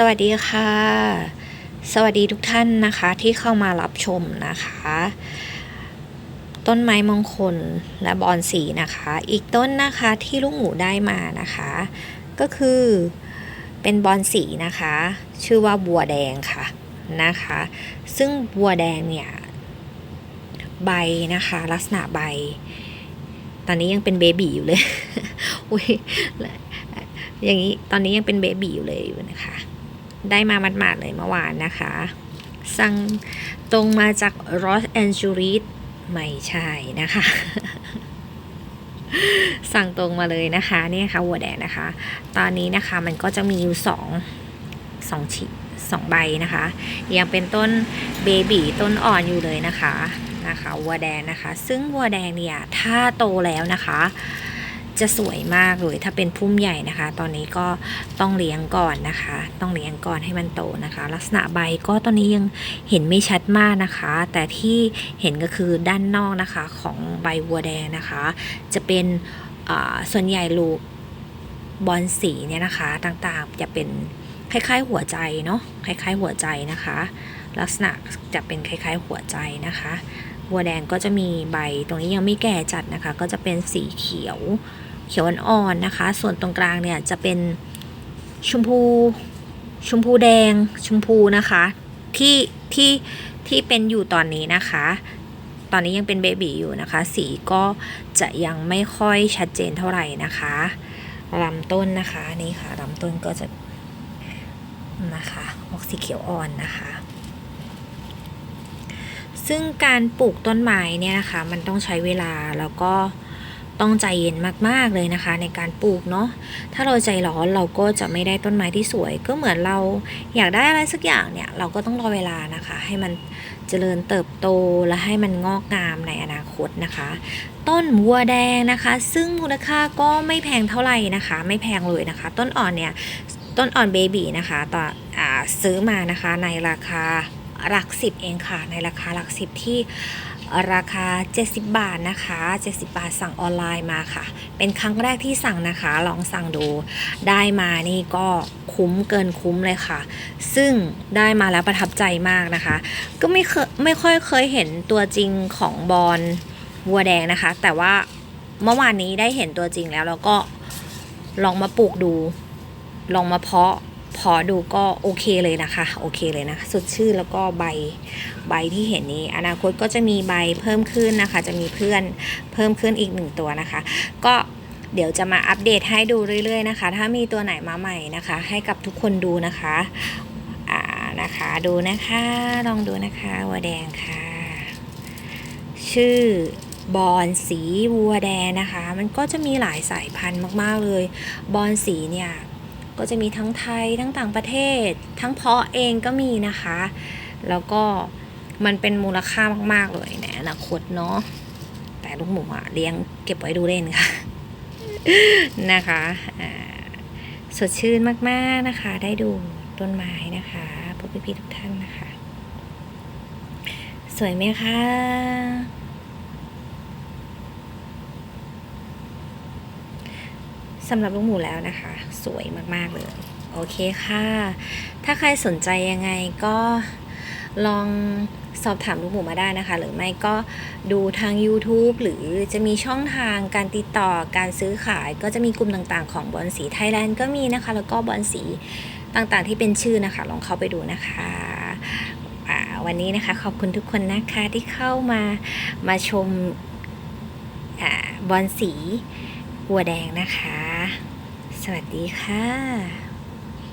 สวัสดีค่ะ สวัสดีทุกท่านนะคะที่เข้ามารับชมนะคะ ต้นไม้มงคลและบอนสีนะคะ อีกต้นนะคะที่ลูกหมูได้มานะคะ ก็คือเป็นบอนสีนะคะ ชื่อว่าบัวแดงค่ะนะคะ ซึ่งบัวแดงเนี่ยใบนะคะลักษณะใบ ตอนนี้ยังเป็นเบบีอยู่เลยอุ้ยอย่างนี้ตอนนี้ยังเป็นเบบีอยู่เลยอยู่นะคะ ได้มามัดมาดๆเลยเมื่อวานนะคะ สั่งตรงมาจากรอสแอนเจลิสไม่ใช่นะคะ สั่งตรงมาเลยนะคะนี่ค่ะวัวแดงนะคะ ตอนนี้นะคะมันก็จะมีอยู่สองสองชิสองใบนะคะ ยังเป็นต้นเบบีต้นอ่อนอยู่เลยนะคะนะคะวัวแดงนะคะ ซึ่งวัวแดงเนี่ยถ้าโตแล้วนะคะ จะสวยมากเลยถ้าเป็นพุ่มใหญ่นะคะ ตอนนี้ก็ต้องเลี้ยงก่อนนะคะ ต้องเลี้ยงก่อนให้มันโตนะคะ ลักษณะใบก็ตอนนี้ยังเห็นไม่ชัดมากนะคะ แต่ที่เห็นก็คือด้านนอกนะคะของใบวัวแดงนะคะ จะเป็นส่วนใหญ่ลูกบอลสีเนี่ยนะคะต่างๆจะเป็นคล้ายๆหัวใจเนาะคล้ายๆหัวใจนะคะ ลักษณะจะเป็นคล้ายๆหัวใจนะคะวัวแดงก็จะมีใบตรงนี้ยังไม่แก่จัดนะคะ ก็จะเป็นสีเขียว เขียวอ่อนๆนะคะ ส่วนตรงกลางเนี่ยจะเป็นชมพูชมพูแดงชมพูนะคะที่ที่ที่เป็นอยู่ตอนนี้นะคะ ตอนนี้ยังเป็นเบบีอยู่นะคะ สีก็จะยังไม่ค่อยชัดเจนเท่าไหร่นะคะลำต้นนะคะนี่ค่ะลำต้นก็จะนะคะออกสีเขียวอ่อนนะคะ ซึ่งการปลูกต้นไม้เนี่ยนะคะ มันต้องใช้เวลาแล้วก็ ต้องใจเย็นมากๆเลยนะคะ ในการปลูกเนาะถ้าเราใจร้อนเราก็จะไม่ได้ต้นไม้ที่สวย ก็เหมือนเราอยากได้อะไรสักอย่างเนี่ยเราก็ต้องรอเวลานะคะ ให้มันเจริญเติบโตและให้มันงอกงามในอนาคตนะคะ ต้นวัวแดงนะคะ ซึ่งมูลค่าก็ไม่แพงเท่าไหร่นะคะ ไม่แพงเลยนะคะ ต้นอ่อนเนี่ยต้นอ่อนเบบีนะคะต่ออาซื้อมานะคะในราคาหลักสิบเองค่ะ ในราคาหลักสิบที่ ราคา 70 บาทนะคะ 70 บาทสั่งออนไลน์มาค่ะ เป็นครั้งแรกที่สั่งนะคะ ลองสั่งดู ได้มานี่ก็คุ้มเกินคุ้มเลยค่ะ ซึ่งได้มาแล้วประทับใจมากนะคะ ก็ไม่เคยไม่ค่อยเคยเห็นตัวจริงของบอลวัวแดงนะคะ แต่ว่าเมื่อวานนี้ได้เห็นตัวจริงแล้ว แล้วก็ลองมาปลูกดู ลองมาเพาะ พาะดูก็โอเคเลยนะคะ โอเคเลยนะสดชื่นแล้วก็ใบใบที่เห็นนี้ อนาคตก็จะมีใบเพิ่มขึ้นนะคะ จะมีเพื่อนเพิ่มขึ้นอีกหนึ่งตัวนะคะ ก็เดี๋ยวจะมาอัปเดตให้ดูเรื่อยๆนะคะ ถ้ามีตัวไหนมาใหม่นะคะ ให้กับทุกคนดูนะคะอ่านะคะดูนะคะลองดูนะคะวัวแดงค่ะ ชื่อบอนสีวัวแดงนะคะ มันก็จะมีหลายสายพันธุ์มากๆเลย บอนสีเนี่ย ก็จะมีทั้งไทยทั้งต่างประเทศ ทั้งเพาะเองก็มีนะคะ แล้วก็มันเป็นมูลค่ามาก ๆ เลยในอนาคตเนาะแต่ลูกหมูอะเลี้ยงเก็บไว้ดูเล่นค่ะ นะคะสดชื่นมาก ๆ นะคะ ได้ดูต้นไม้นะคะพวกพี่ๆทุกท่านนะคะ สวยไหมคะ สำหรับลูกหมูแล้วนะคะ สวยมากๆเลย โอเคค่ะ ถ้าใครสนใจยังไงก็ลองสอบถามลูกหมูมาได้นะคะ หรือไม่ก็ดูทาง YouTube หรือจะมีช่องทางการติดต่อการซื้อขาย ก็จะมีกลุ่มต่างๆของบอลสีไทยแลนด์ก็มีนะคะ แล้วก็บอลสีต่างๆที่เป็นชื่อนะคะ ลองเข้าไปดูนะคะวันนี้นะคะขอบคุณทุกคนนะคะที่เข้ามามาชมอบอลสี หัวแดงนะคะ สวัสดีค่ะ